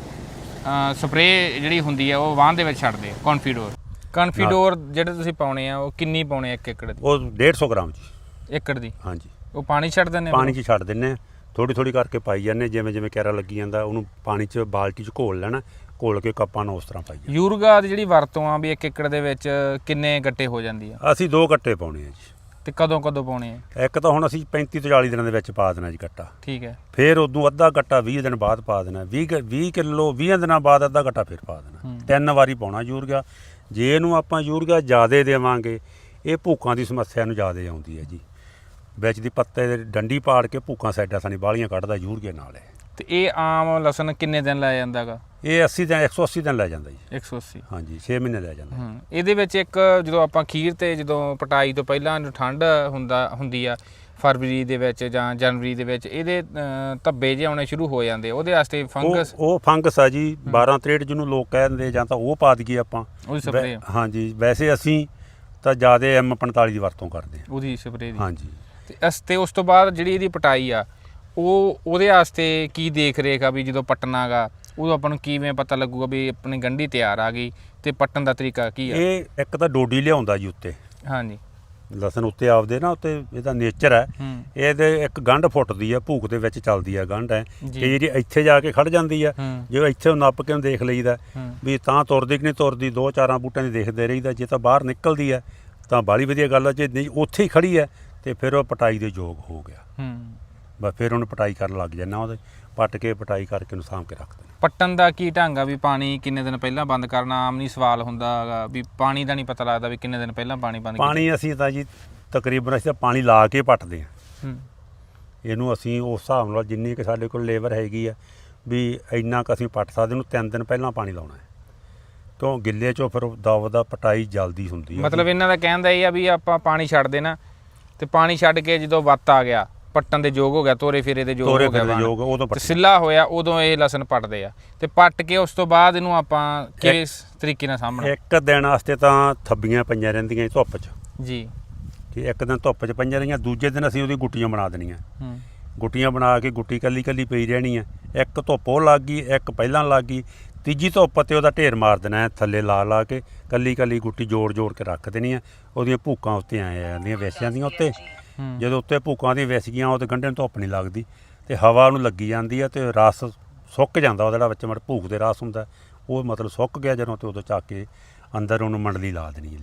ਸਪਰੇਅ ਜਿਹੜੀ ਹੁੰਦੀ ਆ ਉਹ ਵਾਹਨ ਦੇ ਵਿੱਚ ਛੱਡਦੇ ਆ ਕੌਨਫੀਡੋਰ। ਕੌਨਫੀਡੋਰ ਜਿਹੜੇ ਤੁਸੀਂ ਪਾਉਣੇ ਆ ਉਹ ਕਿੰਨੀ ਪਾਉਣੇ ਆ ਇੱਕ ਏਕੜ ਦੀ? ਉਹ 150 ਗ੍ਰਾਮ ਜੀ। ਏਕੜ ਦੀ? ਹਾਂਜੀ। ਉਹ ਪਾਣੀ ਛੱਡ ਦਿੰਦੇ ਆ ਪਾਣੀ 'ਚ ਛੱਡ ਦਿੰਨੇ ਆ ਥੋੜੀ ਥੋੜੀ ਕਰਕੇ ਪਾਈ ਜਾਂਦੇ ਜਿਵੇਂ ਜਿਵੇਂ ਕੈਰਾ ਲੱਗੀ ਜਾਂਦਾ ਉਹਨੂੰ ਪਾਣੀ 'ਚ ਬਾਲਟੀ 'ਚ ਘੋਲ ਲੈਣਾ ਘੋਲ ਕੇ ਕੱਪਾਂ ਨਾਲ ਉਸ ਤਰ੍ਹਾਂ ਪਾਈ ਜਾਣਾ। ਯੂਰਗਾ ਦੀ ਜਿਹੜੀ ਵਰਤੋਂ ਆ ਵੀ ਇੱਕ ਏਕੜ ਦੇ ਵਿੱਚ ਕਿੰਨੇ ਗੱਟੇ ਹੋ ਜਾਂਦੀ ਆ? ਅਸੀਂ ਦੋ ਗੱਟੇ ਪਾਉਣੇ ਆ ਜੀ। ਤੇ ਕਦੋਂ ਕਦੋਂ ਪਾਉਣੇ ਆ? ਇੱਕ ਤਾਂ ਹੁਣ ਅਸੀਂ 35 ਤੋਂ 40 ਦਿਨਾਂ ਦੇ ਵਿੱਚ ਪਾ ਦੇਣਾ ਜੀ ਗੱਟਾ। ਠੀਕ ਹੈ। ਫਿਰ ਉਦੋਂ ਅੱਧਾ ਗੱਟਾ 20 ਦਿਨ ਬਾਅਦ ਪਾ ਦੇਣਾ। 20 ਗ- 20 ਕਿਲੋ 20 ਦਿਨਾਂ ਬਾਅਦ ਅੱਧਾ ਗੱਟਾ ਫਿਰ ਪਾ ਦੇਣਾ। ਤਿੰਨ ਵਾਰੀ ਪਾਉਣਾ ਯੂਰੀਆ। ਜੇ ਇਹਨੂੰ ਆਪਾਂ ਯੂਰੀਆ ਜ਼ਿਆਦੇ ਦੇਵਾਂਗੇ ਇਹ ਭੂਕਾਂ ਦੀ ਸਮੱਸਿਆ ਨੂੰ ਜ਼ਿਆਦੇ ਆਉਂਦੀ ਹੈ ਜੀ। ਵਿੱਚ ਦੀ ਪੱਤੇ ਦੇ ਡੰਡੀ ਪਾੜ ਕੇ ਭੂਕਾਂ ਸਾਈਡਾਂ ਸਾਨੀ ਬਾਲੀਆਂ ਕੱਢਦਾ ਯੂਰੀਆ ਨਾਲ ਹੈ ਤੇ ਇਹ ਆਮ ਲਸਣ ਕਿੰਨੇ ਦਿਨ ਲੈ ਜਾਂਦਾਗਾ? ਇਹ 80 ਦਿਨ 180 ਦਿਨ ਲੈ ਜਾਂਦਾ ਜੀ। 180 ਹਾਂਜੀ 6 ਮਹੀਨੇ ਲੈ ਜਾਂਦਾ। ਹੂੰ ਇਹਦੇ ਵਿੱਚ ਇੱਕ ਜਦੋਂ ਆਪਾਂ ਖੀਰ ਤੇ ਜਦੋਂ ਪਟਾਈ ਤੋਂ ਪਹਿਲਾਂ ਨੂੰ ਠੰਡ ਹੁੰਦਾ ਹੁੰਦੀ ਆ ਫਰਵਰੀ ਦੇ ਵਿੱਚ ਜਾਂ ਜਨਵਰੀ ਦੇ ਵਿੱਚ ਇਹਦੇ ਧੱਬੇ ਜਿਹੇ ਆਉਣੇ ਸ਼ੁਰੂ ਹੋ ਜਾਂਦੇ। ਉਹਦੇ ਵਾਸਤੇ ਫੰਗਸ ਉਹ ਉਹ ਫੰਗਸ ਆ ਜੀ 12 ਤਰੇੜ ਜਿਹਨੂੰ ਲੋਕ ਕਹਿੰਦੇ ਜਾਂ ਤਾਂ ਉਹ ਪਾ ਦਈਏ ਆਪਾਂ। ਉਹਦੀ ਸਪਰੇਅ। ਵੈ- ਹਾਂਜੀ ਵੈਸੇ ਅਸੀਂ ਤਾਂ ਜ਼ਿਆਦਾ M45 ਦੀ ਵਰਤੋਂ ਕਰਦੇ ਹਾਂ ਉਹਦੀ ਸਪਰੇਅ ਦੀ। ਹਾਂਜੀ। ਤੇ ਅਸ ਤੇ ਉਸ ਤੋਂ ਬਾਅਦ ਜਿਹੜੀ ਇਹਦੀ ਪਟਾਈ ਆ ਉਹ ਉਹਦੇ ਵਾਸਤੇ ਕੀ ਦੇਖ ਰੇਖ ਆ ਵੀ ਜਦੋਂ ਪੱਟਣਾਗਾ ਉਦੋਂ ਆਪਾਂ ਨੂੰ ਕਿਵੇਂ ਪਤਾ ਲੱਗੂਗਾ ਵੀ ਆਪਣੀ ਗੰਢੀ ਤਿਆਰ ਆ ਗਈ ਤੇ ਪੱਟਣ ਦਾ ਤਰੀਕਾ ਕੀ ਆ? ਇਹ ਇੱਕ ਤਾਂ ਡੋਡੀ ਲਿਆਉਂਦਾ ਜੀ ਉੱਤੇ। ਹਾਂਜੀ। ਲਸਣ ਉੱਤੇ ਆਪਦੇ ਨਾ ਉੱਤੇ ਇਹਦਾ ਨੇਚਰ ਹੈ ਹੂੰ। ਇਹਦੇ ਇੱਕ ਗੰਢ ਫੁੱਟਦੀ ਹੈ ਭੂਕ ਦੇ ਵਿੱਚ ਚੱਲਦੀ ਹੈ ਗੰਢ ਹੈ ਜੀ। ਕਿ ਜਿਹੜੀ ਇੱਥੇ ਜਾ ਕੇ ਖੜ ਜਾਂਦੀ ਹੈ ਹੂੰ। ਜੇ ਇੱਥੇ ਨੱਪ ਕੇ ਦੇਖ ਲਈਦਾ ਹੂੰ। ਵੀ ਤਾਂ ਤੁਰਦੀ ਕਿ ਨਹੀਂ ਤੁਰਦੀ ਦੋ ਚਾਰਾਂ ਬੂਟਿਆਂ ਦੀ ਦੇਖਦੇ ਰਹੀਦਾ ਜੇ ਤਾਂ ਬਾਹਰ ਨਿਕਲਦੀ ਹੈ ਤਾਂ ਬਾਲੀ ਵਧੀਆ ਗੱਲ ਹੈ ਜੇ ਨਹੀਂ ਉੱਥੇ ਹੀ ਖੜੀ ਹੈ ਤੇ ਫਿਰ ਉਹ ਪਟਾਈ ਦੇ ਯੋਗ ਹੋ ਗਿਆ। ਹੂੰ। ਬਸ ਫਿਰ ਉਹਨੂੰ ਪਟਾਈ ਕਰਨ ਲੱਗ ਜਾਂਦਾ ਉਹਦੇ ਪੱਟ ਕੇ ਪਟਾਈ ਕਰਕੇ ਉਹਨੂੰ ਸਾਂਭ ਕੇ ਰੱਖ ਦੇਣਾ। ਪੱਟਣ ਦਾ ਕੀ ਢੰਗ ਆ ਵੀ ਪਾਣੀ ਕਿੰਨੇ ਦਿਨ ਪਹਿਲਾਂ ਬੰਦ ਕਰਨਾ? ਆਮ ਨਹੀਂ ਸਵਾਲ ਹੁੰਦਾ ਹੈਗਾ ਵੀ ਪਾਣੀ ਦਾ ਨਹੀਂ ਪਤਾ ਲੱਗਦਾ ਵੀ ਕਿੰਨੇ ਦਿਨ ਪਹਿਲਾਂ ਪਾਣੀ ਬੰਦ ਪਾਣੀ ਅਸੀਂ ਤਾਂ ਜੀ ਤਕਰੀਬਨ ਅਸੀਂ ਤਾਂ ਪਾਣੀ ਲਾ ਕੇ ਪੱਟਦੇ ਹਾਂ। ਹੂੰ। ਇਹਨੂੰ ਅਸੀਂ ਉਸ ਹਿਸਾਬ ਨਾਲ ਜਿੰਨੀ ਕਿ ਸਾਡੇ ਕੋਲ ਲੇਬਰ ਹੈਗੀ ਆ ਵੀ ਇੰਨਾ ਕੁ ਅਸੀਂ ਪੱਟ ਸਕਦੇ ਉਹਨੂੰ ਤਿੰਨ ਦਿਨ ਪਹਿਲਾਂ ਪਾਣੀ ਲਾਉਣਾ ਹੈ। ਕਿਉਂ ਗਿੱਲੇ ਚੋਂ ਫਿਰ ਦਵ ਦਾ ਪਟਾਈ ਜਲਦੀ ਹੁੰਦੀ ਹੈ ਮਤਲਬ ਇਹਨਾਂ ਦਾ ਕਹਿਣ ਦਾ ਇਹ ਆ ਵੀ ਆਪਾਂ ਪਾਣੀ ਛੱਡ ਦੇਣਾ ਤੇ ਪਾਣੀ ਛੱਡ ਕੇ ਜਦੋਂ ਵੱਤ ਆ ਗਿਆ ਪੱਟਣ ਦੇ ਯੋਗ ਹੋ ਗਿਆ ਤੋਰੇ ਫੇਰੇ ਦੇ ਯੋਗ ਤੋਰੇ ਹੋ ਗਿਆ ਫਿਰ। ਯੋਗ ਉਦੋਂ ਤੇ ਪੱਟ ਸਿੱਲਾ ਹੋਇਆ ਉਦੋਂ ਇਹ ਲਸਣ ਪੱਟਦੇ ਆ। ਤੇ ਪੱਟ ਕੇ ਉਸ ਤੋਂ ਬਾਅਦ ਇਹਨੂੰ ਆਪਾਂ ਕਿਸ ਤਰੀਕੇ ਨਾਲ ਸਾਹਮਣਾ ਇੱਕ ਦਿਨ ਵਾਸਤੇ ਤਾਂ ਥੱਬੀਆਂ ਪਈਆਂ ਰਹਿੰਦੀਆਂ ਜੀ ਧੁੱਪ 'ਚ। ਜੀ। ਕਿ ਇੱਕ ਦਿਨ ਧੁੱਪ 'ਚ ਪਈਆਂ ਰਹੀਆਂ ਦੂਜੇ ਦਿਨ ਅਸੀਂ ਉਹਦੀ ਗੁੱਟੀਆਂ ਬਣਾ ਦੇਣੀਆਂ। ਹੂੰ। ਗੁੱਟੀਆਂ ਬਣਾ ਕੇ ਗੁੱਟੀ ਕੱਲੀ ਕੱਲੀ ਪਈ ਰਹਿਣੀ ਹੈ ਇੱਕ ਧੁੱਪ ਉਹ ਲੱਗ ਗਈ ਇੱਕ ਪਹਿਲਾਂ ਲੱਗ ਗਈ। ਤੀਜੀ ਧੁੱਪ ਤੇ ਉਹਦਾ ਢੇਰ ਮਾਰ ਦੇਣਾ ਹੈ ਥੱਲੇ ਲਾ ਲਾ ਕੇ ਕੱਲੀ ਕੱਲੀ ਗੁੱਟੀ ਜੋੜ ਜੋੜ ਕੇ ਰੱਖ ਦੇਣੀ ਹੈ। ਉਹਦੀਆਂ ਭੂਕਾਂ ਉੱਤੇ ਆਏ ਜਾਂਦੀਆਂ ਵੈਸਿਆਂ ਦੀਆਂ ਉੱਤੇ। ਜਦੋਂ ਉੱਤੇ ਭੂਕਾਂ ਦੀਆਂ ਵਿਸ ਗਈਆਂ ਉਹ ਤੇ ਗੰਢੇ ਨੂੰ ਧੁੱਪ ਨਹੀਂ ਲੱਗਦੀ। ਤੇ ਹਵਾ ਨੂੰ ਲੱਗੀ ਜਾਂਦੀ ਹੈ ਤੇ ਰਸ ਸੁੱਕ ਜਾਂਦਾ ਉਹਦਾ ਜਿਹੜਾ ਵਿੱਚ ਮੜ ਭੂਕ ਦੇ ਰਸ ਹੁੰਦਾ। ਉਹ ਮਤਲਬ ਸੁੱਕ ਗਿਆ ਜਦੋਂ ਤੇ ਉਦੋਂ ਚੱਕ ਕੇ ਅੰਦਰ ਉਹਨੂੰ ਮੰਡਲੀ ਲਾ ਦੇਣੀ ਹੈ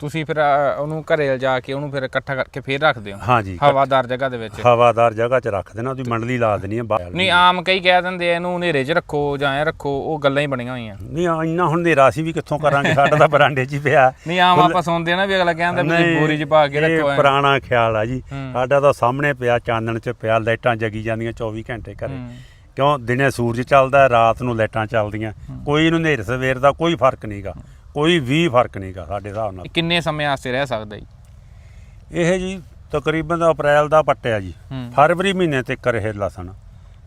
ਤੁਸੀਂ ਫਿਰ ਅ, ਉਹਨੂੰ ਘਰੇ ਲਿਜਾ ਕੇ ਉਹਨੂੰ ਫਿਰ ਇਕੱਠਾ ਕਰਕੇ ਫੇਰ ਰੱਖਦੇ ਹੋ? ਹਾਂਜੀ ਹਵਾਦਾਰ ਜਗ੍ਹਾ ਦੇ ਵਿੱਚ? ਹਵਾਦਾਰ ਜਗ੍ਹਾ 'ਚ ਰੱਖ ਦੇਣਾ ਉਹਦੀ ਮੰਡਲੀ ਲਾ ਦੇਣੀ ਹੈ ਬਾਹਰ ਨਹੀਂ ਆਮ ਕਈ ਕਹਿ ਦਿੰਦੇ ਆ ਇਹਨੂੰ ਹਨੇਰੇ 'ਚ ਰੱਖੋ ਜਾਂ ਐ ਰੱਖੋ ਉਹ ਗੱਲਾਂ ਹੀ ਬਣੀਆਂ ਹੋਈਆਂ। ਨਹੀਂ ਆ, ਇੰਨਾ ਹੁਣ ਹਨੇਰਾ ਅਸੀਂ ਵੀ ਕਿੱਥੋਂ ਕਰਾਂਗੇ ਸਾਡਾ ਤਾਂ ਬਰਾਂਡੇ 'ਚ ਹੀ ਪਿਆ। ਨਹੀਂ ਆਮ ਆਪਾਂ ਸੁਣਦੇ ਆ ਨਾ ਵੀ ਅਗਲਾ ਕਹਿੰਦਾ ਵੀ ਬੋਰੀ 'ਚ ਪਾ ਕੇ ਇਹ ਰੱਖੋ ਐਂ। ਪੁਰਾਣਾ ਖਿਆਲ ਆ ਜੀ। ਹੂੰ। ਸਾਡਾ ਤਾਂ ਸਾਹਮਣੇ ਪਿਆ ਚਾਨਣ 'ਚ ਪਿਆ ਲਾਈਟਾਂ ਜਗੀ ਜਾਂਦੀਆਂ 24 ਘੰਟੇ ਘਰੇ। ਹੂੰ। ਕਿਉਂ? ਦਿਨੇ ਸੂਰਜ ਚੱਲਦਾ ਰਾਤ ਨੂੰ ਲਾਈਟਾਂ ਚੱਲਦੀਆਂ। ਕੋਈ ਇਹਨੂੰ ਹਨੇਰ ਸਵੇਰ ਦਾ ਕੋਈ ਫ਼ਰਕ ਨਹੀਂਗਾ ਕੋਈ ਵੀ ਫ਼ਰਕ ਨਹੀਂਗਾ ਸਾਡੇ ਹਿਸਾਬ ਨਾਲ। ਕਿੰਨੇ ਸਮੇਂ ਵਾਸਤੇ ਰਹਿ ਸਕਦਾ ਜੀ? ਇਹ ਜੀ ਤਕਰੀਬਨ ਅਪ੍ਰੈਲ ਦਾ ਪੱਟਿਆ ਜੀ। ਹੂੰ। ਫਰਵਰੀ ਮਹੀਨੇ ਤੱਕ ਇਹ ਲਸਣ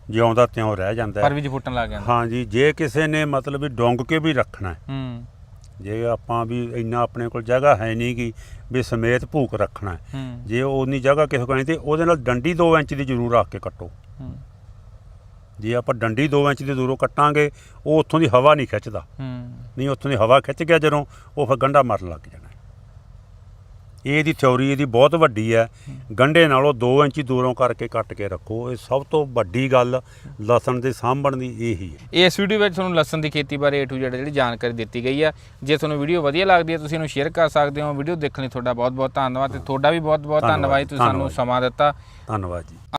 ਜਿਉਂਦਾ ਤਿਉਂ ਰਹਿ ਜਾਂਦਾ ਹੈ। ਪਰ ਵੀ ਫੁੱਟਣ ਲੱਗ ਜਾਂਦਾ। ਹਾਂ ਜੀ ਜੇ ਕਿਸੇ ਨੇ ਮਤਲਬ ਵੀ ਡੋਂਗ ਕੇ ਵੀ ਰੱਖਣਾ ਹੈ, ਹੂੰ। ਜੇ ਆਪਾਂ ਵੀ ਇੰਨਾ ਆਪਣੇ ਕੋਲ ਜਗ੍ਹਾ ਹੈ ਨਹੀਂ ਕਿ ਵੀ ਸਮੇਤ ਭੂਕ ਰੱਖਣਾ ਹੈ। ਹੂੰ। ਜੇ ਉਨੀ ਜਗ੍ਹਾ ਕਿਸੇ ਕੋਲ ਨਹੀਂ ਤੇ ਉਹਦੇ ਨਾਲ ਡੰਡੀ 2 ਇੰਚ ਦੀ ਜ਼ਰੂਰ ਰੱਖ ਕੇ ਕੱਟੋ। ਹੂੰ। ਜੇ ਆਪਾਂ ਡੰਡੀ 2 ਇੰਚ ਦੀ ਦੂਰੋਂ ਕੱਟਾਂਗੇ ਉਹ ਉੱਥੋਂ ਦੀ ਹਵਾ ਨਹੀਂ ਖਿੱਚਦਾ। ਹੂੰ। ਨਹੀਂ ਉੱਥੋਂ ਦੀ ਹਵਾ ਖਿੱਚ ਗਿਆ ਜਦੋਂ ਉਹ ਫਿਰ ਗੰਢਾ ਮਰਨ ਲੱਗ ਜਾਣਾ। ਇਹ ਦੀ ਥਿਉਰੀ ਇਹਦੀ ਬਹੁਤ ਵੱਡੀ ਹੈ। ਗੰਢੇ ਨਾਲੋਂ 2 ਇੰਚ ਦੂਰੋਂ ਕਰਕੇ ਕੱਟ ਕੇ ਰੱਖੋ। ਇਹ ਸਭ ਤੋਂ ਵੱਡੀ ਗੱਲ ਲਸਣ ਦੇ ਸਾਂਭਣ ਦੀ ਇਹੀ ਹੈ। ਇਸ ਵੀਡੀਓ ਵਿੱਚ ਤੁਹਾਨੂੰ ਲਸਣ ਦੀ ਖੇਤੀ ਬਾਰੇ A to Z ਜਿਹੜੀ ਜਾਣਕਾਰੀ ਦਿੱਤੀ ਗਈ ਆ ਜੇ ਤੁਹਾਨੂੰ ਵੀਡੀਓ ਵਧੀਆ ਲੱਗਦੀ ਹੈ ਤੁਸੀਂ ਇਹਨੂੰ ਸ਼ੇਅਰ ਕਰ ਸਕਦੇ ਹੋ। ਵੀਡੀਓ ਦੇਖਣ ਲਈ ਤੁਹਾਡਾ ਬਹੁਤ ਬਹੁਤ ਧੰਨਵਾਦ ਤੇ ਤੁਹਾਡਾ ਵੀ ਬਹੁਤ ਬਹੁਤ ਧੰਨਵਾਦ, ਤੁਸੀਂ ਸਾਨੂੰ। ਸਮਾਂ ਦਿੱਤਾ। ਧੰਨਵਾਦ ਜੀ।